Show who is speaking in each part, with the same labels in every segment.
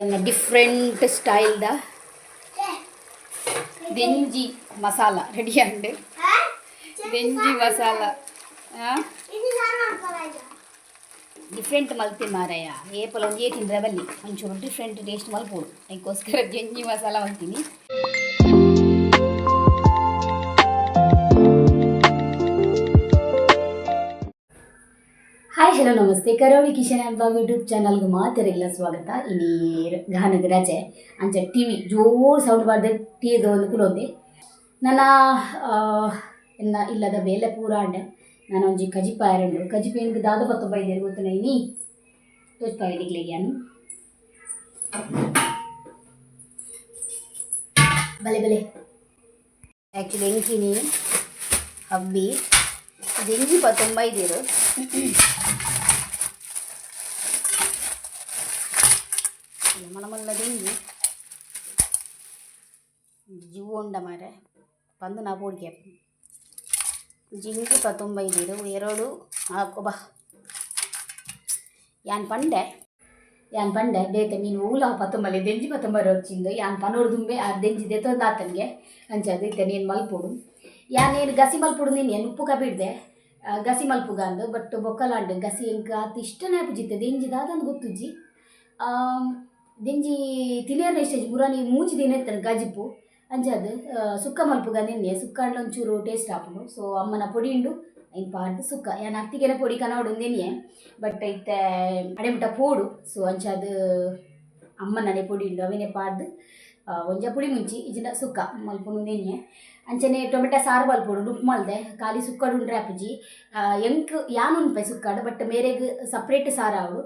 Speaker 1: ನನ್ನ ಡಿಫ್ರೆಂಟ್ ಸ್ಟೈಲ್ದ ದೆಂಜಿ ಮಸಾಲ ರೆಡಿ ಅಂಡ್ ದೆಂಜಿ ಮಸಾಲ ಡಿಫ್ರೆಂಟ್ ಮಲ್ತಿ ಮಾರಾಯ ಏಪಲ ಒಂದು ಏ ತಿಂದ್ರೆ ಬಲ್ಲಿ ಒಂಚೂರು ಡಿಫ್ರೆಂಟ್ ಟೇಸ್ಟ್ ಮಲ್ಪೋಡು ಅದಕ್ಕೋಸ್ಕರ ಜಂಜಿ ಮಸಾಲ ಮಾಡ್ತೀನಿ ಹಲೋ, ನಮಸ್ತೆ. ಕರಾವಳಿ ಕಿಶನ್ ಎಂಬ ಯೂಟ್ಯೂಬ್ ಚಾನಲ್ಗೆ ಮಾತೆರೆಲ್ಲ ಸ್ವಾಗತ. ಇಲ್ಲಿ ಗಾನಗ ರಜೆ. ಅಂಚ ಟಿ ವಿ ಜೋರು ಸೌಂಡ್ ಮಾಡಿದೆ ಟೀದು ಒಂದು ಕುಲೊಂದೆ. ನನ್ನ ಎಲ್ಲ ಇಲ್ಲದ ಬೇಲೆ ಪೂರ ಅಂಡೆ ನಾನು ಒಂಜಿ ಕಜಿಪಾಯರಂಡು ಕಜಿಪೇನ್ಗೆ ದಾದ ಪತ್ತು ಬೈದೇರು ಗೊತ್ತಿನ ತೋಚ್ತಾ ತೋಚ್ಪಾಯಿ ದಿಗ್ಲಿಗ್ಯಾನು ಬಲೆ ಬಲೆ. ಆ್ಯಕ್ಚುಲಿ ಎಂಕಿನಿ ಹಬ್ಬಿ? ದೆಂಜಿ ಪತ್ತೊಂಬೈದೇರು മണമുള്ളതെങ്കിൽ ಜೀವೊಂಡಮಾರೆ, ಬಂದು ನಾವು ಹೋಳಿಗೆ ಜಿಂಗಿ ಪತ್ತೊಂಬೈದು ಎರಡು ಹಾಕೋಬಾ ಯಾನ್ ಪಂಡೆ? ಯಾನ್ ಪಂಡೆ? ಬೇತೆ ನೀನು ಊಲ ಪತ್ತೊಂಬಲ್ಲಿ ದೆಂಜಿ ಪತ್ತೊಂಬರು ಹಚ್ಚಿಂದು ಯಾನ್ ಪನೋಡು ದುಂಬೆ, ಆ ದೆಂಜಿ ದೆತ್ತ ಆತನಿಗೆ ಅಂಚದು ಇತ್ತೆ ನೀನು ಮಲ್ಪುಡು. ಯಾನೇನು ಗಸಿ ಮಲ್ಪುಡು ನೀನು, ಏನು ಉಪ್ಪು ಕಬಿಡ್ದೆ ಗಸಿ ಮಲ್ಪುಗಂದು ಬಟ್ ಬೊಕ್ಕಲಾಂಡು ಗಸಿ ಹೆಂಗೆ ಅತಿ ಇಷ್ಟನೇ ಪುಜಿತ್ತೆ ದೆಂಜಿದಾದಂದು ಗೊತ್ತುಜ್ಜಿ? ದೆಂಜಿ ತಿನೇರ್ನ ಇಷ್ಟ ಬುರಾನಿ ಮೂಜಿ ದಿನ ಇರ್ತಾನೆ ಗಜಿಪ್ಪು ಅಂಜದು ಆ, ಸುಕ್ಕ ಮಲ್ಪುಗ ನಿನ್ನೆ ಸುಕ್ಕ ಅಂಡ್ಲ ಒಂಚೂರು ಟೇಸ್ಟ್ ಹಾಪುಂಡು ಸೊ ಅಮ್ಮನ ಪೊಡಿ ಉಂಡು ಐನ್ ಪಾಡ್ದು ಸುಕ್ಕ ಯಾನ್ ಅತ್ತಿಗೆನ ಪೊಡಿ ಕನವಡು ನಿನ್ನೆ ಬಟ್ ಇತ್ತೆ ಅಡೆಮುಟ ಪೋಡು ಸೊ ಅಂಚದು ಅಮ್ಮನನೆ ಪೊಡಿ ಉಂಡು ಅವೇನೆ ಪಾಡ್ದು ಆ, ಒಂಜ ಪುಡಿ ಮುಂಚಿ ಇಜಿನ ಸುಕ್ಕ ಮಲ್ಪುನು ನೆನ್ನೆ ಅಂಚನೆ ಟೊಮೆಟೊ ಸಾರು ಮಲ್ಪುಡು ಡುಪ್ಪು ಮಲ್ದೆ ಖಾಲಿ ಸುಕ್ಕಡು ಉಂಡ್ರೆ ಅಪ್ಪಜಿ ಆ, ಎಂಕ್ ಯಾನ್ ಉನ್ಪೆ ಸುಕ್ಕಾಡು ಬಟ್ ಮೇರೆಗ್ ಸಪ್ರೇಟ್ ಸಾರು ಆವಡು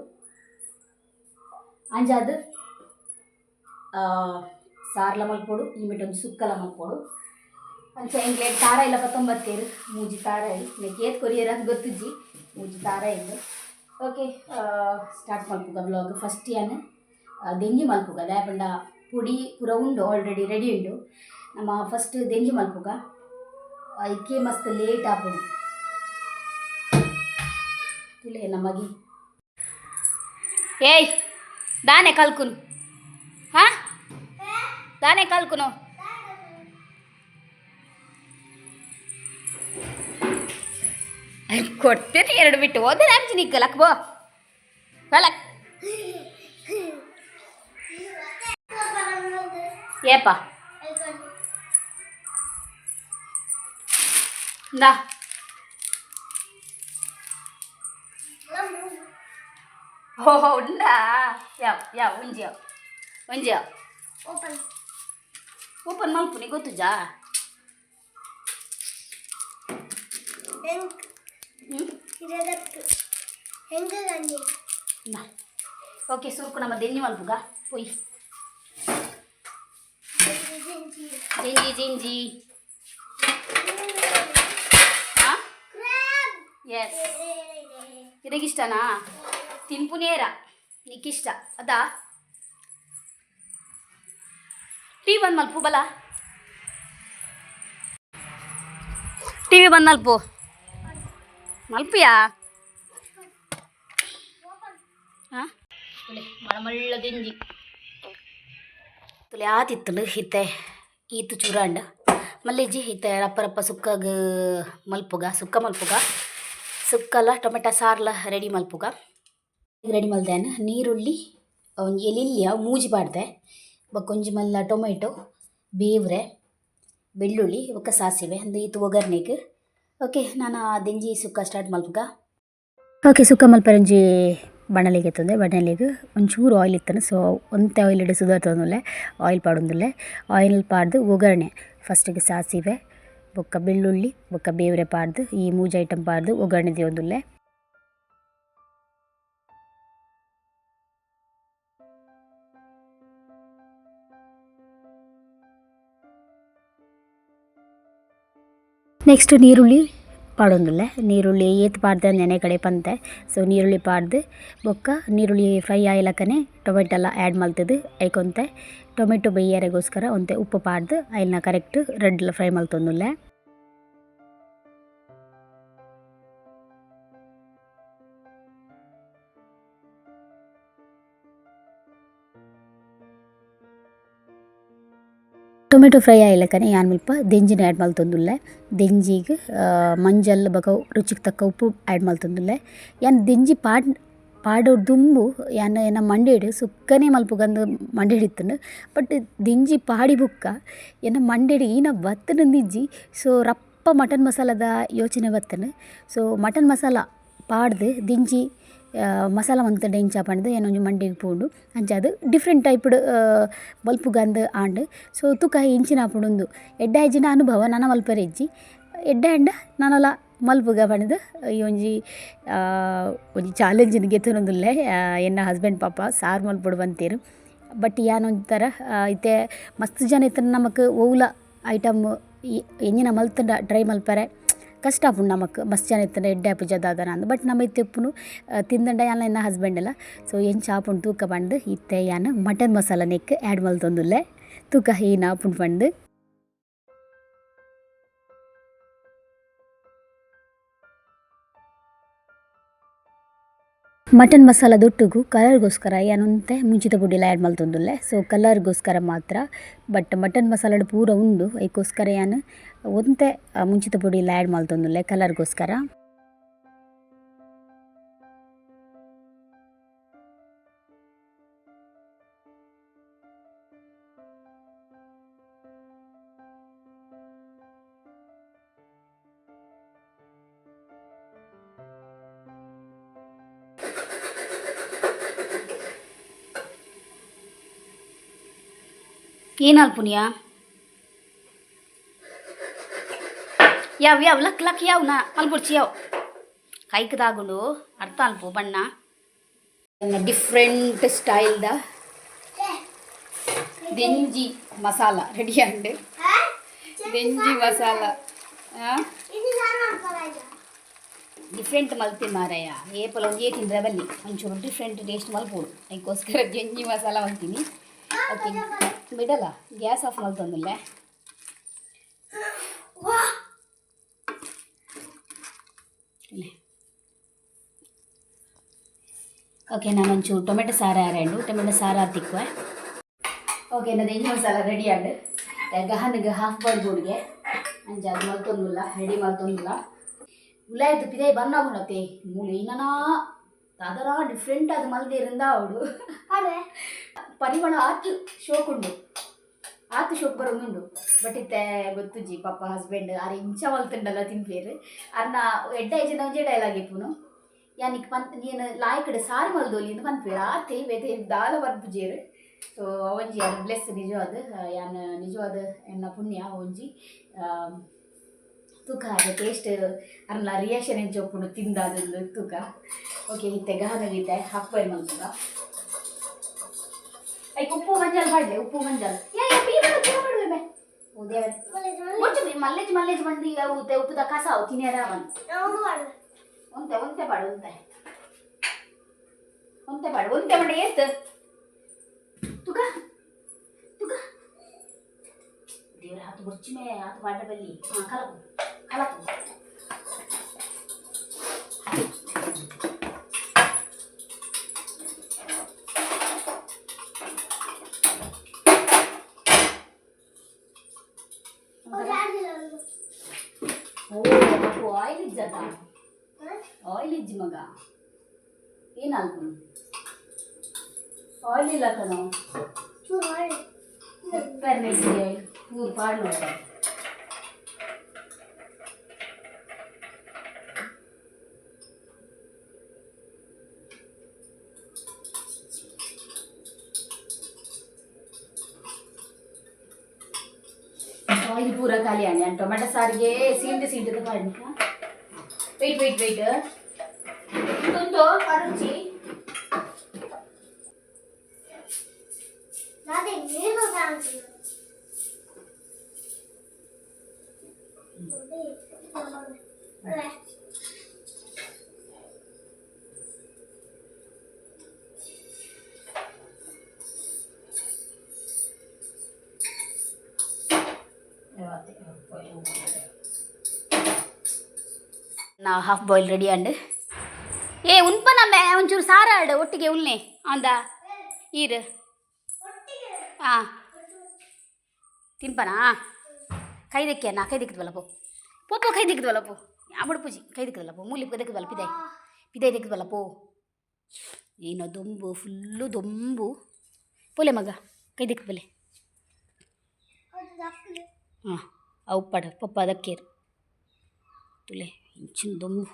Speaker 1: ಅಂಜಾದು ಸಾರ್ಲ ಮಲ್ಪೋಡು, ಈ ಮಿಟ್ ಒಂದು ಸುಕ್ಕಲ ಮಲ್ಪೋಡು. ಅಂಚ ಎಂಗ್ಲೆ ತಾರ ಇಲ್ಲ ಪತ್ತೊಂಬತ್ತೇರು, ಮೂಜಿ ತಾರ ಇಲ್ಲ. ನೆಕ್ ಏತ್ ಕೊರಿಯರ್ ಅಂತ ಗೊತ್ತಿಜ್ಜಿ, ಮೂಜಿ ತಾರ ಇಲ್ಲ. ಓಕೆ ಸ್ಟಾರ್ಟ್ ಮಲ್ಪುಗ ಬ್ಲಾಗ್. ಫಸ್ಟ್ ಏನು ದೆಂಜಿ ಮಲ್ಪುಗ ದಾಯಪಂಡ ಪುಡಿ ಪೂರ ಉಂಡು ಆಲ್ರೆಡಿ ರೆಡಿ ಉಂಡು. ನಮ್ಮ ಫಸ್ಟ್ ದೆಂಜಿ ಮಲ್ಪುಗ, ಐಕೆ ಮಸ್ತ್ ಲೇಟ್ ಆಪುಡು. ತುಲೆ ನಮಗೆ ಏಯ್, ದಾನೆ ಕಲ್ಕುನು. ಹಾ? ದಾನೆ ಕಲ್ಕುನು ಕೊಡ್ತೇನೆ ಎರಡು ಬಿಟ್ಟು ಹೋದ್ರೆ ರಾಮ್ಜಿ ನಿಕ್ಕಲಕ್ ಬೋ ಬಲಕ್ ಏಪ ದಾ ಓ ಉಂಡ ಯಾವ ಯಾವ ಒಂಜಿ ಯಾವ ಒಂಜಿ ಯಾವ ಓಪನ್ ಮಲ್ಪುನಿ ಗೊತ್ತು ಜಾ ನಾ ಓಕೆ ಸುರ್ಕು ನಮ್ಮ ದೆನ್ನಿ ಮಲ್ಪುಗ ಪೊಯ್ ಜಿಂಜಿ ಜಿಂಜಿ ಎಸ್ ನಿನಗಿಷ್ಟನಾ? ತಿನ್ಪುನೇರ. ನಿಕ್ಕಿಷ್ಟ. ಅದಾ? ಟಿ ವಿ ಬಂದು ಮಲ್ಪು ಬಲ. ಟಿ ವಿ ಬಂದು ಮಲ್ಪು ಮಲ್ಪಿಯಾ? ಹಾಂ? ತುಲೆ ಆತಿತ್ತಲು ಹಿತ್ತೆ ಈತು ಚೂರಾಂಡ. ಮಲ್ಲಿಜಿ ಹಿತ್ತೆ ರಪ್ಪ ರಪ್ಪ ಸುಕ್ಕಾಗ ಮಲ್ಪುಗ ಸುಕ್ಕ ಮಲ್ಪುಗ. ಸುಕ್ಕಲ ಟೊಮೆಟೊ ಸಾರ್ಲ ರೆಡಿ ಮಲ್ಪುಗ. ರೆಡಿ ಮಲ್ದೇನ ನೀರುಳ್ಳಿ ಎಲಿಲ್ಯ ಮೂಜಿ ಪಾಡ್ದೆ ಬಕ್ಕೊಂಜಿ ಮಲ್ಲ, ಟೊಮೆಟೊ, ಬೇವ್ರೆ, ಬೆಳ್ಳುಳ್ಳಿ ಒಕ್ಕ ಸಾಸಿವೆ ಅಂದ ಈತು ಒಗ್ಗರ್ಣೆಗ್. ಓಕೆ ನಾನು ದೆಂಜಿ ಸುಕ್ಕ ಸ್ಟಾರ್ಟ್ ಮಲ್ಪಗ ಓಕೆ ಸುಕ್ಕ ಮಲ್ಪರಂಜಿ ಬಣಲಿಗೆ ತಂದೆ ಬಣಲಿಗೆ ಒಂಚೂರು ಆಯಿಲ್ ಇತ್ತಾನೆ ಸೊ ಒಂತೆ ಆಯಿಲ್ ಇಡಿ ಸುಧಾರ್ತಂದುಲ್ಲೆ ಆಯಿಲ್ ಪಾಡೊಂದುಲ್ಲೆ ಆಯಿಲ್ ಪಾಡ್ದು ಒಗ್ಗರಣೆ. ಫಸ್ಟಿಗೆ ಸಾಸಿವೆ, ಬೊಕ್ಕ ಬೆಳ್ಳುಳ್ಳಿ, ಬೊಕ್ಕ ಬೇವ್ರೆ ಪಾಡ್ದು, ಈ ಮೂಜು ಐಟಮ್ ಪಾಡ್ದು ಒಗ್ಗರಣೆ ದೇವೊಂದುಲ್ಲೆ. ನೆಕ್ಸ್ಟ್ ನೀರುಳ್ಳಿ ಪಾಡೊಂದುಲ್ಲೆ ನೀರುಳ್ಳಿ ಏತ್ ಪಾಡ್ದೆ ನೆನೆ ಕಡೆ ಪಂತೆ. ಸೊ ನೀರುಳ್ಳಿ ಪಾಡ್ದು ಬೊಕ್ಕ ನೀರುಳ್ಳಿ ಫ್ರೈ ಆಯ್ಲಕ್ಕನೆ ಟೊಮೆಟೊ ಎಲ್ಲ ಆ್ಯಡ್ ಮಲ್ತದ್ದು ಐಕೊಂತೆ. ಟೊಮೆಟೊ ಬೇಯರೆಗೋಸ್ಕರ ಒಂತೆ ಉಪ್ಪು ಪಾಡ್ದು ಅಯ್ಲನ್ನ ಕರೆಕ್ಟ್ ರೆಡ್ ಫ್ರೈ ಮಲ್ತೊಂದುಲ್ಲೆ. ಟೊಮೆಟೊ ಫ್ರೈ ಆಯ್ಲಕ್ಕನೆ ಯಾನ್ ಮುಲ್ಪ ದೆಂಜಿನ ಆ್ಯಡ್ ಮಲ್ತೊಂದುಲ್ಲೆ ದೆಂಜಿಗ್ ಮಂಜಲ್ ಬೊಕ ರುಚಿಗೆ ತಕ್ಕ ಉಪ್ಪು ಆ್ಯಡ್ ಮಲ್ತೊಂದುಲ್ಲೆ ಯಾನ್ ದೆಂಜಿ ಪಾಡ್ ಪಾಡೋಡ್ ದುಂಬು, ಯಾನ್ ಎನ್ನ ಮಂಡೆಡ್ ಸುಕ್ಕನೆ ಮಲ್ಪುಗಂದು ಮಂಡೆಡ್ ಇತ್ತುಂಡು ಬಟ್ ದಿಂಜಿ ಪಾಡಿ ಬುಕ್ಕ ಎನ್ನ ಮಂಡೆಡ್ ಈನ ಬತ್ತುನಂದಿಜ್ಜಿ ಸೊ ರಪ್ಪ ಮಟನ್ ಮಸಾಲದ ಯೋಚನೆ ಬತ್ತುಂಡು ಸೊ ಮಟನ್ ಮಸಾಲ ಪಾಡ್ದು ದಿಂಜಿ ಮಸಾಲ ಮಂತ್ ಇಂಚ ಪಂಡ್ದು ಮಂಡಿಗ್ ಪೂಂಡು, ಅಂಚ ಅದು. ಡಿಫ್ರೆಂಟ್ ಟೈಪ್ಡ್ ಬಲ್ಪುಗಂದ್ ಆಂಡ್. ಸೊ ತುಕ ಇಂಚಿನಾಪುಂಡು ಎಡ್ಡ ಹೆಜ್ಜಿನ ಅನುಭವ ನನ ಮಲ್ಪೆರೆ ಇಜ್ಜಿ. ಎಡ್ಡ ಎಂಡ ನನಲ ಮಲ್ಪುಗ ಪಂಡ್ದು ಈ ಒಂಜಿ ಒಂಜಿ ಚಾಲೆಂಜಿನ್ ಗೆತೊನೊಂದುಲ್ಲೆ ಎನ್ನ ಹಸ್ಬೆಂಡ್ ಪಾಪ ಸಾರು ಮಲ್ಪೊಡು ಬಂತೆರ್. ಬಟ್ ಯಾನೊಂತರ ಇತ್ತೆ ಮಸ್ತ್ ಜನ ಇತ್ತ ನಮಕ್ ಒವ್ಲ ಐಟಮ್ ಎಂಜಿನ ಮಲ್ತುಂಡ ಡ್ರೈ ಮಲ್ಪರೆ. ನಮಕ್. ಮಸ್ತ್ ಜನ ಇತ್ತರ ಎಡ್ಡೆ ಆಪು ದಾದನ ಅಂದ್. ಬಟ್ ನಮ ಇತ್ತೆ ಇಪ್ಪುನು ತಿಂದಂಡ ಯಾನ್ಲ ಇನ್ನ ಹಸ್ಬೆಂಡ್ ಎಲ್ಲ ಸೊ ಎಂಚ ಆಪುಂಡು ತೂಕ ಪಂಡ್ ಇತ್ತೆ ಯಾನ್ ಮಟನ್ ಮಸಾಲ ನೆಕ್ ಆ್ಯಡ್ ಮಲ್ತೊಂದುಲ್ಲೆ ತೂಕ ಹೀನ ಆಪುಂಡು ಪಂಡ್ ಮಟನ್ ಮಸಾಲದೊಟ್ಟುಗು ಕಲರ್ಗೋಸ್ಕರ ಏನಂತೆ ಮುಂಚಿತ ಪುಡಿಲ ಆ್ಯಡ್ ಮಲ್ತೊಂದುಲ್ಲೆ ಸೊ ಕಲರ್ಗೋಸ್ಕರ ಮಾತ್ರ. ಬಟ್ ಮಟನ್ ಮಸಾಲಡ್ ಪೂರ ಉಂಡು ಐಕೋಸ್ಕರ ಯಾನ್ ಒಂತೆ ಮುಂಚಿತ ಪುಡಿಲ ಆ್ಯಡ್ ಮಲ್ತೊಂದುಲ್ಲೆ ಕಲರ್ಗೋಸ್ಕರ ಏನಾಲ್ಪುನಿಯ ಯಾವ್ ಯಾವ್ ಲಕ್ ಲಕ್ ಯಾವ್ ನಾ ಮಲ್ಪುಡ್ಚಿ ಯಾವ್ ಕೈಕ್ ದಾಗುಂಡು ಅರ್ಥ ಅಲ್ಪು ಬಣ್ಣ ಡಿಫ್ರೆಂಟ್ ಸ್ಟೈಲ್ದ ದೆಂಜಿ ಮಸಾಲ ರೆಡಿ ಅಂಡ್ ದೆಂಜಿ ಮಸಾಲ ಡಿಫ್ರೆಂಟ್ ಮಲ್ತಿನ ಮಾರಾಯ ಏಪಲ್ ಒಂಜೇ ತಿಂದ್ರೆ ಬಲ್ಲಿ ಒಂಚೂರು ಡಿಫ್ರೆಂಟ್ ಟೇಸ್ಟ್ ಮಲ್ಪೋಡು ಅದಕ್ಕೋಸ್ಕರ ಗೆಂಜಿ ಮಸಾಲ ಮಲ್ತೀನಿ ಓಕೆ ಬಿಡಲ್ಲ ಗ್ಯಾಸ್ ಆಫ್ ಮಲ್ತೊಂದಿಲ್ಲ ಓಕೆ ನಾನು ಒಂಚೂರು ಟೊಮೆಟೊ ಸಾರ ಆರಾಂಡು ಟೊಮೆಟೊ ಸಾರ ತಿಕ್ಕುವೆ ಓಕೆ ನನ್ನ ಇಂಜಿ ಮಸಾಲ ರೆಡಿ ಆಂಡು ಗಹನಿಗೆ ಹಾಫ್ ಬಾಯ್ಲ್ ಬೋರ್ಡ್ಗೆ ಅಂಚ ಅದು ಮಲ್ತೊಂದಿಲ್ಲ ರೆಡಿ ಮಲ್ತೊಂದಿಲ್ಲ ಉಲಾಯ್ತು ಪಿದೆ ಬನ್ನ ಉಣತೆ ಮೂಲೆ ಇನ್ನನಾ ಅದರ ಡಿಫ್ರೆಂಟ್ ಅದು ಮಲ್ದೆ ಇರಂದ ಅವಡು ಪರಿಮಳ ಆತು ಶೋಕುಂಡು ಆತು ಶೋಕ್ ಬರೋದುಂಡು ಬಟ್ ಇತ್ತೆ ಗೊತ್ತುಜಿ ಪಾಪ ಹಸ್ಬೆಂಡ್ ಆರೆ ಇಂಚ ಮಲ್ತುಂಡಲ್ಲ ತಿನ್ಪೇರು ಅರ್ನ ಎಡ್ಡ ಜನ ಒಂಜೆ ಡೈಲಾಗ್ ಇಪ್ಪುನು ಯಾನಿಕ್ ಪನ್ ನೀನು ಲಾಯ್ಕಡೆ ಸಾರು ಮಲ್ದೋಲಿ ಅಂತ ಪನ್ಪೇರು ಆತೆ ಬೇತೆ ದಾಲ ಬರ್ಪುಜೇರು ಸೊ ಒಂಜಿ ಅದು ಬ್ಲೆಸ್ ನಿಜವಾದ ಯಾನ್ ನಿಜವಾದ ಎನ್ನ ಪುಣ್ಯ ಒಂಜಿ ತೂಕ ಹಾಗೆ ಟೇಸ್ಟ್ ಅರ್ನ ರಿಯಾಕ್ಷನ್ ಎಂಚ ತಿಂದಾದೊಂದು ತೂಕ. ಓಕೆ ಇತ್ತೆ ಗಹನ ಗೀತೆ ಮನ್ ಮಲ್ತುಗ ಐಕ್ ಉಪ್ಪು ಮಂಜಲ್ ಮಾಡ್ಲೆ ಉಪ್ಪು ಮಂಜಲ್. ಮಾಡು ಮಾಡು ಮಲ್ಲೇಜ್ ಮಲ್ಲೇಜ್ ಉತ್ತೆ ಉಪ್ಪುದ ಕಸ ಅವು ತಿನ್ಯಾರ ಅವನ್ ಒಂತೆ ಒಂತೆ ಪಾಡು ಒಂತೆ ಒಂತೆ ಪಾಡು ಒಂತೆ ಮಾಡಿ ಏತ್ ತುಕ ತುಕ ದೇವರ ಹತ್ತು ಬೊಚ್ಚಿ ಮೇ ಹತ್ತು ಪಾಡ ಬಲ್ಲಿ ಹಾ ಕಲಕು ಕಲಕು ಓ ಮಗು ಆಯಿಲ್ ಇಜ್ಜದ ಆಯಿಲ್ ಇಜ್ಜಿ ಮಗ ಏನಾಲ್ಕು ಆಯಿಲ್ ಇಲ್ಲ ಕಣೋ ಸೂಪರ್ ಮೆಸ್ಸಿ ಆಯಿಲ್ ಪೂರ್ ಪಾಡ್ ನೋಡ ಆಯಿಲ್ ಪೂರ ಖಾಲಿ ಆನೆ ಟೊಮೆಟೊ ಸಾರಿಗೆ ಸೀಂಟು ಸೀಂಟದ ಪಾಡಿ ವೆಯ್ಟ್ ವೆಯ್ಟ್ ವೆಯ್ಟ್ ತುಂಡು ಪಡುಚಿ ನಾ ಹಾಫ್ ಬಾಯ್ಲ್ ರೆಡಿ ಅಂಡ್ ಏ ಉನ್ಪನಮ್ಮ ಒಂಚೂರು ಸಾರ ಆಡು ಒಟ್ಟಿಗೆ ಉಲ್ನೆ ಅಂದ ಈರು ಹಾಂ ತಿನ್ಪನಾ ಕೈ ದಿಕ್ಕೆ ನಾ ಕೈ ದಿಕ್ಕದ್ವಲ್ಲ ಪೋ ಪೋ ಪೋ ಕೈ ದಿಕ್ಕದ್ವಲ್ಲ ಪೋ ಯಾಮಡು ಪೂಜಿ ಕೈ ದಿಕ್ಕದಲ್ಲ ಪೋ ಮೂಲಿ ದಿಕ್ಕದ್ವಲ್ಲ ಪಿದಾಯ್ ಪಿದಾಯ್ ದಿಕ್ಕದ್ವಲ್ಲ ಪೋ ಏನೋ ದೊಂಬು ಫುಲ್ಲು ದೊಂಬು ಪೋಲೆ ಮಗ ಕೈ ದಿಕ್ಕಬಲೆ ಹಾಂ ಅವು ಪಡ ಪಪ್ಪ ಅದಕ್ಕೇರು ತುಲೆ ಇಂಚಿನ ದೊಂಬು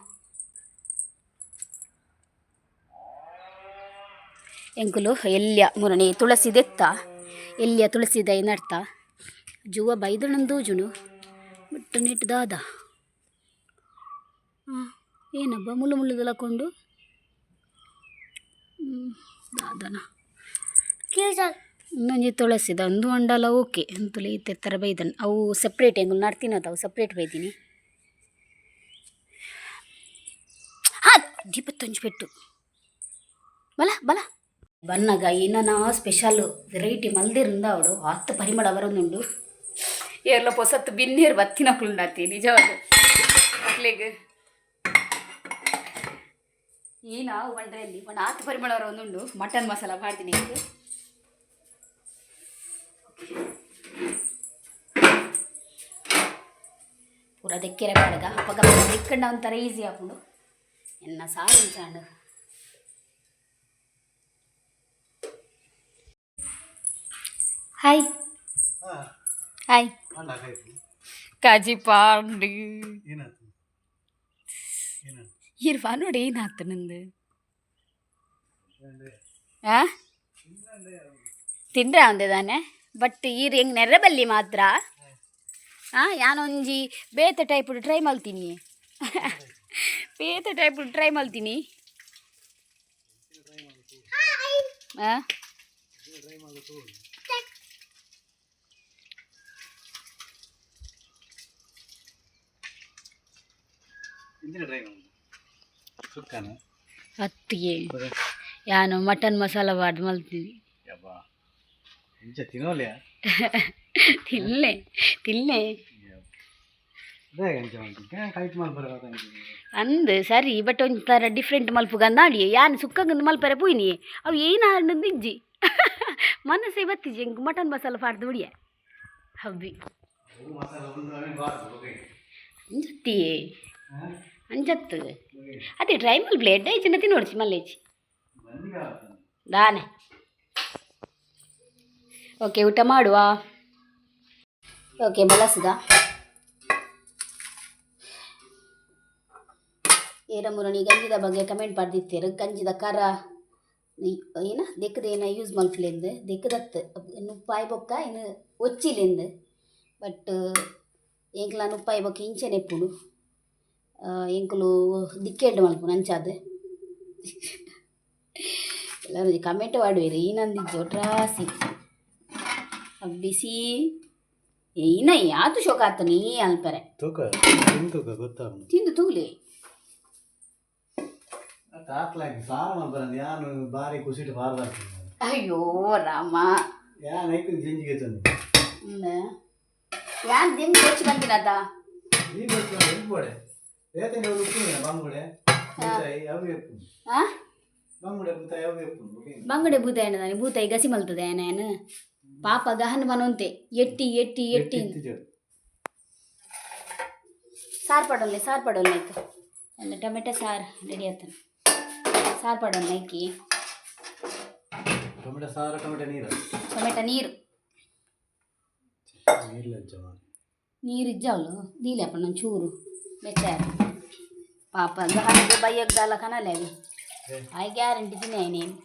Speaker 1: ಎಂಕುಲು ಎಲ್ಯ ಮುರಣಿ ತುಳಸಿ ದೆತ್ತ. ಎಲ್ಯ ತುಳಸಿ ದೈ ನಡ್ತ. ಜುವ ಬೈದಣಂದು ಜುನು. ಬಿಟ್ಟು ನೆಟ್ಟು ದಾದ. ಹಾಂ ಏನಬ್ಬ ಮುಳ್ಳು ಕೊಂಡು? ದಾದನ. ಇನ್ನೊಂಜಿ ತುಳಸಿದ ಒಂದು ಅಂಡಲ ಓಕೆ. ಅಂತಲೇ ತೆತ್ತರ ಬೈದನ್. ಅವು ಸಪ್ರೇಟ್ ಹೆಂಗ್ ನಡ್ತೀನದ ಅವು ಸಪ್ರೇಟ್ ಬೈದೀನಿ. ಹಾಂ ದೀಪತ್ತೊಂಜು ಪೆಟ್ಟು. ಬಲ ಬಲ. ಬನ್ನಗ ಏನನ ಸ್ಪೆಷಲ್ ವೆರೈಟಿ ಮಲ್ದಿರಿಂದ ಅವಳು ಹತ್ತು ಪರಿಮಳ ಬರೋದುಂಡು ಏರ್ಲ ಪೊಸತ್ತು ಬಿನ್ನೇರು ಬತ್ತಿನಕ್ಳು ನಾತಿ ನಿಜವಾದ ಮಕ್ಳಿಗೆ. ಏನ ಒಂಡ್ರೆಯಲ್ಲಿ ಒಂದು ಹತ್ತು ಪರಿಮಳ ಬರೋದುಂಡು ಮಟನ್ ಮಸಾಲ ಮಾಡ್ತೀನಿ ಇದು ಪೂರ ದೆಕ್ಕೆರೆ ಬೇಡದ ಅಪ್ಪಗ ದಿಕ್ಕಂಡ ಒಂಥರ ಈಸಿ ಹಾಕೊಂಡು ಎನ್ನ ಸಾರು ಇಂಚಾಂಡು ಹಾಯ್ ಹಾಯ್ ಕಾಜಿ ಪಾಂಡಿ. ಇರ್ವಾ ನೋಡಿ ಏನಾಯ್ತು ನಂದು? ಆ? ತಿಂದ್ರೆ ಅಂದಿದ್ದಾನೆ ಬಟ್ ಈರ್ ಹೆಂಗೆ ನೆರ್ರಬಲ್ಲಿ ಮಾತ್ರ. ಹಾಂ. ಯಾನೊಂಜಿ ಬೇತೆ ಟೈಪ್ ಟ್ರೈ ಮಾಡ್ತೀನಿ. ಬೇತೆ ಟೈಪ್ ಟ್ರೈ ಮಾಡ್ತೀನಿ. ಹಾಂ ಹತ್ತಿಗೆ. ಯಾನು ಮಟನ್ ಮಸಾಲ ಬಾಡ್ ಮಲ್ತೀನಿ ತಿನ್ಲೆ ತಿನ್ಲೆ.
Speaker 2: ಅದೇ
Speaker 1: ಸರಿ ಬಟ್ ಒಂಥರ ಡಿಫ್ರೆಂಟ್ ಮಲ್ಪುಗಂದಾಡಿ ಯಾನ್ ಸುಕ್ಕಂಗಂದು ಮಲ್ಪರೆ ಪೋಯ್ನಿ ಅವು ಏನು ಇಜ್ಜಿ ಮನಸ್ಸೇ ಬತ್ತಿಜಿ ಹೆಂಗೆ ಮಟನ್ ಮಸಾಲ ಪಾಡ್ದು ಬಿಡಿಯ. ಹಬ್ಬಿ
Speaker 2: ಮಸಾಲ ಒಂದು ಆಮೇಲೆ ಬಾರ್ದು ಓಕೆ
Speaker 1: ಅಂಜತ್ತಿ.
Speaker 2: ಹಾಂ
Speaker 1: ಅಂಜತ್ತು ಅದೇ ಡ್ರೈ ಮಲ್ ಎಡ್ಡ ಚಿನ್ನ ತಿನ್ನೋಡ್ಸಿ
Speaker 2: ಆಗ್ತಾನೆ
Speaker 1: ದಾನೆ. ಓಕೆ ಊಟ ಮಾಡುವ? ಓಕೆ ಬಳಸಿದ ಏರ ಮುರಣಿ ಗಂಜಿದ ಬಗ್ಗೆ ಕಮೆಂಟ್ ಬರ್ದಿತ್ತೀರು. ಗಂಜಿದ ಕರ. ಏನ? ದೆಕ್ಕದೇನ ಯೂಸ್ ಮಲ್ಪಲೆಂದು ದೆಕ್ಕದತ್ತು ನುಪ್ಪಾಯಿ ಬೊಕ್ಕ, ಇನ್ನು ಒಚ್ಚಿಲೆಂದು. ಬಟ್ ಏಂಕ್ಲ ನುಪ್ಪಾಯಿ ಬೊಕ್ಕ ಇಂಚೆ ನೆಪ್ಪುಡು ಎಂಕುಲು ದಿಕ್ಕೆಡ್ಡು ಮಲ್ಪು ನಂಚಾದ ಎಲ್ಲರೂ ಕಮೆಂಟ್ ಮಾಡುವಿರಿ ಏನಂದಿದ್ದು ಟ್ರಾಸಿ ಬಿಸಿ. ಏನ ಯಾತು ಶೋಕ ಆತ ನೀ ಅಲ್ಪರೆ
Speaker 2: ತೂಕ ತಿಂದು
Speaker 1: ತೂಲಿ
Speaker 2: ಬಾರಿ ಕುಸಿಟ್ಟು
Speaker 1: ಅಯ್ಯೋ ರಾಮ.
Speaker 2: ಯಾನ್
Speaker 1: ದಿನ ಕೊಚ್ಚಿ ಬಂದಿನದ
Speaker 2: ಬಂಗುಡೆ ಬೂತಾಯಿ ಅವು ಎಪ್ಪು ಓಕೆ
Speaker 1: ಬಂಗಡೆ ಭೂತ ಎಣ್ಣದಾನೆ ಭೂತ ಈ ಗಸಿ ಮಲ್ತದೆ ನಾನು ಪಾಪ ಗಹನ್ ಬನೊಂತೆ ಎಟ್ಟಿ ಎಟ್ಟಿ ಎಟ್ಟಿ ಸಾರು ಪಡೋಲ್ಲ ಸಾರು ಪಡೋಲ್ಲ ಆಯ್ತು. ಎಲ್ಲ ಟೊಮೆಟೊ ಸಾರ್ ರೆಡಿ ಆಯ್ತಾನೆ ಸಾರು ಪಡೋಲ್ಲ ಐಕಿ
Speaker 2: ಟೊಮೆಟೊ ಸಾರ್ ಟೊಮೆಟೊ ನೀರು.
Speaker 1: ಟೊಮೆಟೊ ನೀರು.
Speaker 2: ನೀರು
Speaker 1: ಇಜ್ಜವಳು ದೀಲಪ್ಪ ನಾನು ಚೂರು ಬೆಚ್ಚಾರ ಪಾಪ ಗಹನಿಗೆ ಬೈಯಕ್ಕೆ ದಾಲ ಕನಲೆ ಅವಿ ಆಯ್ ಗ್ಯಾರಂಟಿ ತಿನ್ನೆ ನೀನು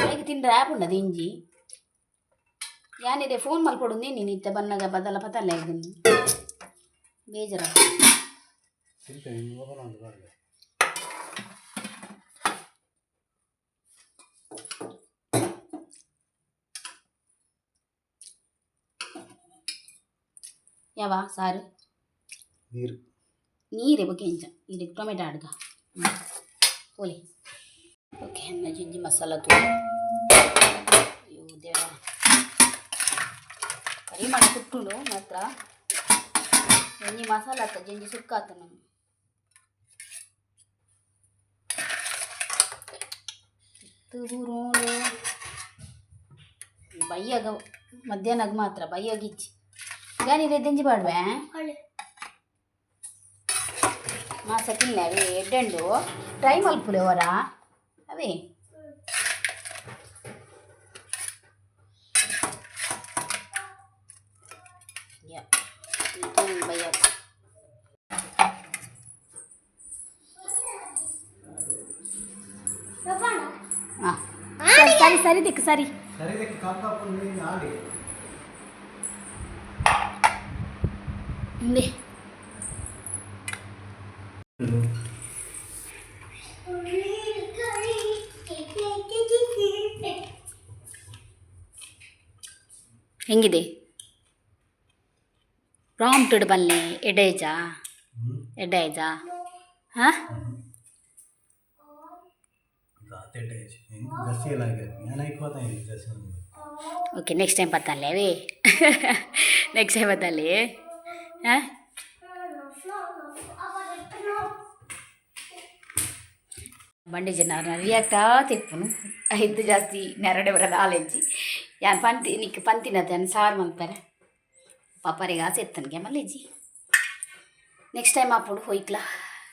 Speaker 1: ಆಯ್ಕೆ ತಿಂದ್ರೆ ಆಪುಂಡದು ಇಂಜಿ ಯಾನಿದೆ ಫೋನ್ ಮಲ್ಕೊಡು ನೀನು ಇತ್ತ ಬನ್ನಗ ಬದಲ ಪತಲ್ಲ ಇದನ್ನು ಬೇಜಾರ
Speaker 2: ತಿಂತೇನೆ ಇನ್ನು ಹೋಗೋಣ ಅಂತ ಬರಲಿ
Speaker 1: ಯಾವ ಸಾರು
Speaker 2: ನೀರು
Speaker 1: ನೀರೇ ಬಗ್ಗೆ ಇಂಚ ಇದಕ್ಕೆ ಟೊಮೆಟೊ ಆಡ್ಗ ಓಲಿ ಓಕೆ ಅನ್ನ ಜಿಂಜಿ ಮಸಾಲ ತೂ ಅಯ್ಯೋ ದೇವ ಕರಿ ಮಾಡಿ ಕುಟ್ಟುಂಡು ಮಾತ್ರ ಜಿಂಜಿ ಮಸಾಲ ಆತ ಜಿಂಜಿ ಸುಕ್ಕಾತ ನಮ್ಗೆ ತೂರೋಳು ಬಯ್ಯಾಗ ಮಧ್ಯಾಹ್ನಗ್ ಮಾತ್ರ ಬೈಯೋಗಿಚ್ಚಿ ಗಾನಿ ದೆಂಜಿ ಪಾಡ್ವೆ ಮಾಸ ತಿನ್ನವೆ ಎಡ್ಡೆಂಡು ಟ್ರೈ ಮಲ್ಪುಲೆ ಅವರ ಅವೇ ಯಾ ಬೈಯ ಹಾಂ ಸರಿ ಸರಿ ಸರಿ ದಿಕ್ಕು ಸರಿ
Speaker 2: ಸರಿದಕ್ಕೆ ಕಾಪಾಕೊಂಡು ನೀನು ಆಡಿ
Speaker 1: ಹಿಂದೆ ಹೆಂಗಿದೆ ಪ್ರಾಂಪ್ಟೆಡ್ ಬಲ್ಲೆ ಎಡೇಜಾ. ಎಡೇಜಾ. ಹಾಂ?
Speaker 2: ಕಾತೆಟ್ಟೆ ಹೆಂಗೆ ಗಸಿಯಲಾಗ್ಯದ ನಾನು ಇಪ್ಪತ್ತೈದು ಗಸಿ ಒಂದು
Speaker 1: ಓಕೆ ನೆಕ್ಸ್ಟ್ ಟೈಮ್ ಬತ್ತಲ್ಲೇ ಅವೇ ನೆಕ್ಸ್ಟ್ ಟೈಮ್ ಬತ್ತಲ್ಲಿ ಹಾಂ? ಬಂಡಿ ಜನ ರಿಯಾಕ್ಟಾ ತಿಪ್ಪುನು. ಐದು ಜಾಸ್ತಿ ನೆರಡೆ ಬರೋದು ಆಲೆಂಚಿ ಯಾನ್ ಪಂತಿ, ನಿಕ್ ಪಂತಿನದ ಯಾನ್ ಸಾರು ಮಲ್ಪರೆ? ಪಾಪರಿಗೆ ಆಸೆ ಎತ್ತನ್ಗೆ ಮಲ್ಲಿಜಿ. ನೆಕ್ಸ್ಟ್ ಟೈಮ್ ಆಪುಡು ಹೋಯ್ಕ್ಲ.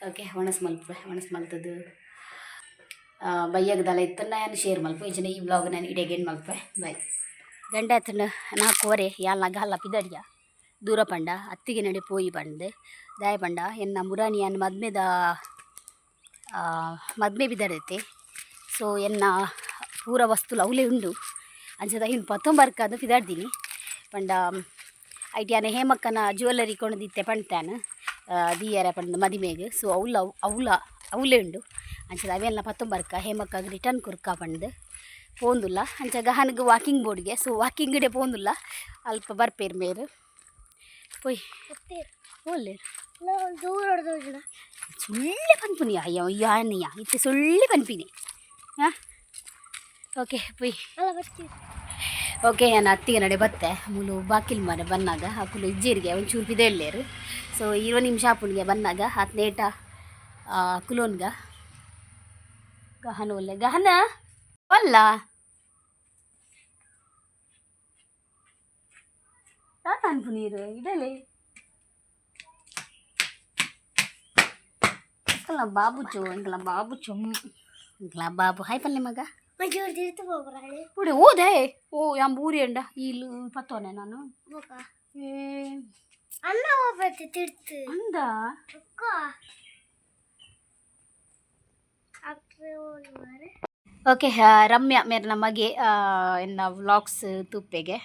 Speaker 1: ಓಕೆ ಒಣಸ್ ಮಲ್ಪ ಒಣಸ್ ಮಲ್ತದ್ದು. ಬೈಯಾಗದಲ್ಲ ಇತ್ತನ್ನ ನಾನು ಶೇರ್ ಮಲ್ಪು ಜನ ಈ ಬ್ಲಾಗ್ ನಾನು ಇಡೇಗೇನು ಮಲ್ಪೆ ಬೈ ಗಂಡ ಎತ್ತನ ನಾಲ್ಕುವರೆ ಯಾಲ್ನ ಗಲ್ಲ ಪಿದಡಿಯ ದೂರ ಪಂಡ, ಅತ್ತಿಗೆ ನಡೆ ಪೋಯಿ ಬಂದೆ ದಾಯ ಪಂಡ, ಎನ್ನ ಮುರಾನಿ ಅನ್ನ ಮದ್ಮೆದ ಮದ್ಮೆ ಬಿದ್ದಡೈತೆ ಸೊ ಎನ್ನ ಪೂರ ವಸ್ತು ಅವಲೇ ಉಂಡು. ಅಂಚದ ಇನ್ನು ಪತ್ತೊಂಬರ್ಕದು ಪಿದಾಡ್ದೀನಿ ಪಂಡ ಐಟಿಯಾನ ಹೇಮಕ್ಕನ ಜ್ಯುವೆಲ್ಲರಿ ಕೊಂಡಿತ್ತೆ ಪಣ್ತಾನ ದಿಯರ ಪಂಡ ಮದಿಮೆಗೆ. ಸೊ ಅವಲ ಅವಲ, ಅವಲೇ ಉಂಡು. ಅಂಚದ ಅವೆಲ್ಲ ಪತ್ತೊಂಬರ್ಕ, ಹೇಮಕ್ಕಾಗ ರಿಟರ್ನ್ ಕುರ್ಕ ಪಂಡ್. ಪೋಂದುಲ್ಲ. ಅಂಚ ಗಹನಗೆ ವಾಕಿಂಗ್ ಬೋರ್ಡ್ಗೆ ಸೊ ವಾಕಿಂಗ್ ಡೆ ಪೋಂದುಲ್ಲ. ಅಲ್ಪ ಬರ್ಪೇರ್ ಮೇರು. ಪೊಯ್ ಒಳ್ಳೆ ಸುಳ್ಳೆ ಪನ್ಪುನಿ ಅಯ್ಯೋ, ಯಾನೆಯ, ಇತ್ತೆ ಸುಳ್ಳೆ ಪನ್ಪಿನಿ. ಹಾಂ ಓಕೆ ಪುಯ್ ಅಲ್ಲ ಬರ್ತೀವಿ. ಓಕೆ ನಾನು ಅತ್ತಿಗೆ ನಡೆ ಬತ್ತೆ. ಮುಲು ಬಾಕಿಲ್ ಮನೆ ಬಂದಾಗ ಹಾಕುಲು ಇಜ್ಜಿರಿಗೆ ಒಂದು ಚೂರು ಒಂಚೂರು ಬಿದೇಳ್ಲೇರು ಸೊ ಇರುವ ನಿಮಿಷ ಆಪುನಿಗೆ ಹತ್ತು ನೇಟ ಕುಲೋನ್ಗ ಗಹನ ಒಲ್ಲೆ ಗಹನ? ಒಲ್ಲ ನಾನು ಅನ್ಪುನೀರು ಇಡಲಿ. ಬಾಬು ಚೋ ಬಾಬು ಚೊಮ್ ಬಾಬು. ಹಾಯ್ ಪಲ್ಲೆ ಮಗ. ಮಂಜೂರು ತೀರ್ತು ಓ ಯಾಂಬ ಊರಿ ಎಂಡ ಇಲ್ಲಿ ಪತ್ತೋನೆ ನಾನು
Speaker 3: ಬೊಕ ಏ ಹೋಗ್ಬೇಕು
Speaker 1: ಅಂದ ಓಕೆ ರಮ್ಯಾ ಮೇರೆ ನಮಗೆ ಎನ್ನ ವ್ಲಾಗ್ಸ್ ತುಪ್ಪೆಗೆ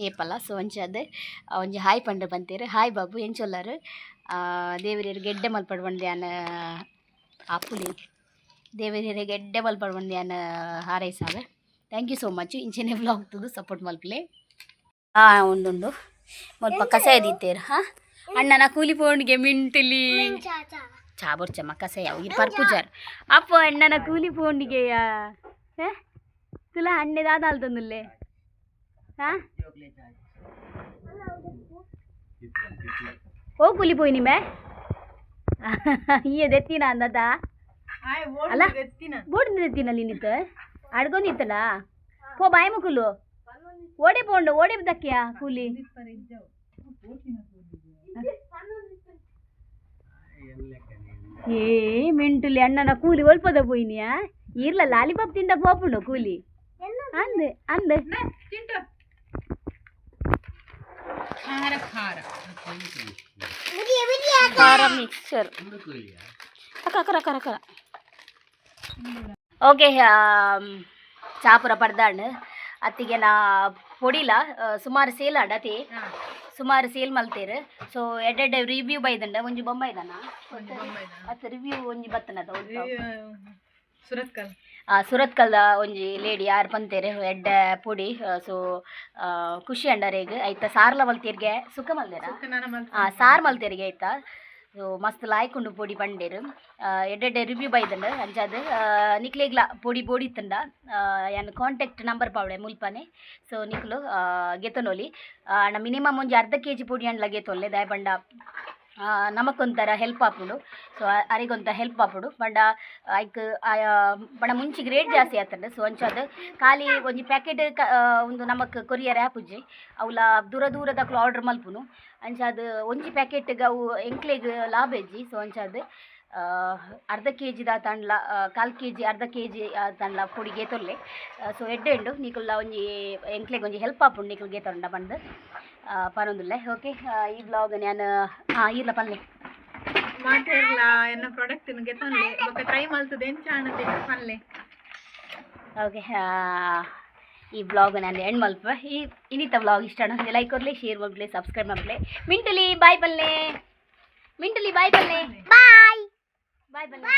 Speaker 1: ಏಪಲ್ಲ ಸೊ ಒಂಚ ಅದೇ ಒಂಜಿ ಹಾಯ್ ಪಂಡ ಬಂತೀರಿ ಹಾಯ್ ಬಾಬು ಎಂಚೊಲ್ಲಾರು ದೇವರಿಯರು ಗೆಡ್ಡೆ ಮಲ್ಪಡ್ ಬಂದೆ ಆ ದೇವರ ಹಿರಿಗೆ ಎಡ್ಡೆ ಬಲ್ಪಡ್ ಏನು ಹಾರೈಸಾವೆ ಥ್ಯಾಂಕ್ ಯು ಸೋ ಮಚ್ ಇಂಚೆನೇ ಬ್ಲಾಗ್ ತುದು ಸಪೋರ್ಟ್ ಮಲ್ಪಲೆ ಹಾಂ ಒಂದುಂಡು ಮಲ್ಪ ಕಸ ಎದಿತ್ತೇರ ಹಾಂ? ಅಣ್ಣನ ಕೂಲಿ ಪೋಣ್ಗೆ ಮಿಂಟಿಲಿ.
Speaker 3: ಚಾ
Speaker 1: ಬರ್ಚಮ್ಮ ಕಸ ಯಾವ? ಪರ್ಪುಜಾರ್. ಅಪ್ಪ ಅಣ್ಣನ ಕೂಲಿ ಪೋಣಿಗೆಯ ತುಲ ಅಣ್ಣದಾದ ಅಲ್ದೊಂದುಲ್ಲೆ ಹಾಂ? ಓ ಕೂಲಿ ಪೋಯ್ ನಿಮ್ಮೆ ಈ ದೆತ್ತಿನ ಅಂದದಾ ಅಲ್ಲ ಬೋರ್ಡ್ ನಿಂತಿನ ನಿನ್ನಿತ್ತ ಅಡ್ಗೋ ನಿಂತಲ್ಲ? ಪೋ ಬಾಯಿ ಮುಕುಲು ಓಡಿ ಪೋಂಡು ಓಡಿ ದಕ್ಕಿಯ ಕೂಲಿ? ಏ ಮೆಂಟುಲಿ ಅಣ್ಣನ ಕೂಲಿ ಒಲ್ಪದ ಪೋಯ್ನಿಯಾ ಇರ್ಲ ಲಾಲಿಪಾಪ್ ತಿಂಡ ಪೋಪುಂಡು ಕೂಲಿ. ಅಂದೆ ಅಂದೆ. ಖಾರ. ಮಿಕ್ಸರ್. ಅಕ್ಕ ಅಕ್ಕ ಅಕ್ಕ ಅಕ್ಕ. ಓಕೆ ಚಾಪುರ ಪಡ್ದಾಂಡ್ ಅತ್ತಿಗೆ ನಾ ಪೊಡಿಲ ಸುಮಾರು ಸೇಲ್ ಆಡ ಅತಿ ಸುಮಾರು ಸೇಲ್ ಮಲ್ತೇರು. ಸೊ ಎಡ್ಡೆಡ್ ರಿವ್ಯೂ ಬೈದಂಡ ಒಂಜಿ ಬೊಮ್ಮ ಇದಾನ ಅತ್ತ ರಿವ್ಯೂ ಒಂಜಿ ಬತ್ತನದ
Speaker 4: ಸುರತ್ಕಲ್.
Speaker 1: ಆ ಸುರತ್ಕಲ್ದ ಒಂಜಿ ಲೇಡಿ ಯಾರು ಪಂತೇರೆ ಎಡ್ಡ ಪೊಡಿ ಸೊ ಖುಷಿ ಅಂಡರೇಗ ಆಯ್ತಾ ಸಾರ್ಲ ಮಲ್ತೀರ್ಗೆ? ಸುಖ ಮಲ್ದೇರ ಆ ಸಾರ್ ಮಲ್ತೇರಿಗೆ ಐತ ಸೊ ಮಸ್ತ್ ಲಾಯ್ಕೊಂಡು ಪೊಡಿ ಪಂಡೇರು ಎಡ್ಡೆಡ್ಡೆ ರಿವ್ಯೂ ಬೈದಂಡ ಅಂಚಾದ್ ನಿಕ್ಲೇಗ್ಲ ಪೊಡಿ ಪೊಡಿ ಇತ್ತಂಡ ಯಾನ್ ಕಾಂಟ್ಯಾಕ್ಟ್ ನಂಬರ್ ಪಾವಡೆ ಮುಲ್ಪನೆ ಸೊ ನಿಕ್ಲು ಗೆತನೋಲಿ ಅಣ್ಣ ಮಿನಿಮಮ್ ಒಂಜಿ ಅರ್ಧ ಕೆ ಜಿ ಪೊಡಿ ಅಂಡ್ಲ ಗೆತೊಲ್ಲೆ ದಾಯಪಂಡ ಆ, ನಮಕೊಂಥರ ಹೆಲ್ಪ್ ಆಪುಂಡು ಸೊ ಅರಿಗೊಂತ ಹೆಲ್ಪ್ ಆಪುಡು ಪಂಡ ಐಕ್ ಪಂಡ ಮುಂಚಿಗೆ ರೇಟ್ ಜಾಸ್ತಿ ಆತಂಡ ಸೊ ಅಂಚಾದ ಖಾಲಿ ಒಂಜಿ ಪ್ಯಾಕೆಟ್ ಒಂದು ನಮಕ್ ಕೊರಿಯರ್ ಆ್ಯಪುಜ್ಜಿ ಅವಲ ದೂರ ದೂರದಕ್ಲು ಆರ್ಡರ್ ಮಲ್ಪುನು. ಅಂಚಾದ ಒಂಜಿ ಪ್ಯಾಕೆಟ್ಗೆ ಅವು ಎಂಕ್ಲೆಗ್ ಲಾಭ ಇಜ್ಜಿ ಸೊ ಅದು ಅರ್ಧ ಕೆ ಜಿದ ತಂಡ್ಲ ಕಾಲು ಕೆ ಜಿ ಅರ್ಧ ಕೆ ಜಿ ತಂಡ್ಲ ಪೊಡಿಗೆ ತೊಲ್ಲೆ. ಸೊ ಎಡ್ಡೆಂಡು ನೀಕುಲ್ಲ ಒಂಜಿ ಎಂಕ್ಲೆಗ್ ಒಂಜಿ ಹೆಲ್ಪ್ ಆಪುಂಡು ನೀಕುಲ್ಗೆ ತೊಂಡ ಬಂದು. ಪರೊಂದುಲ್ಲೆ ಓಕೆ ಈ ಬ್ಲಾಗ್ ನಾನು ಹಾಂ ಇರ್ಲ ಪಲ್ಲೆ.
Speaker 4: ಮಾತೆರ್ಲ ಎನ್ನ ಪ್ರಾಡಕ್ಟ್ ಗೆತ್ತೊಂಡ್ಲೆ ಬೊಕ ಟ್ರೈ ಮಲ್ತದೆ ಎಂಚ ಅನ್ನದೆ ಪಲ್ಲೆ?
Speaker 1: ಓಕೆ ಈ ಬ್ಲಾಗ್ ನಾನು ಎಂಡ್ ಮಲ್ಪ ಈ ಇನ್ನಿತ ವ್ಲಾಗ್ ಇಷ್ಟ ಲೈಕ್ ಕೊಡ್ಲಿ ಶೇರ್ ಮಾಡ್ಲಿ ಸಬ್ಸ್ಕ್ರೈಬ್ ಮಾಡ್ಲಿ ಮಿಂಟಲಿ ಬಾಯ್ ಬಲ್ಲೆ ಮಿಂಟಲಿ ಬಾಯ್ ಬಲ್ಲೆ
Speaker 3: ಬಾಯ್
Speaker 1: ಬಾಯ್ ಬಲ್ಲೆ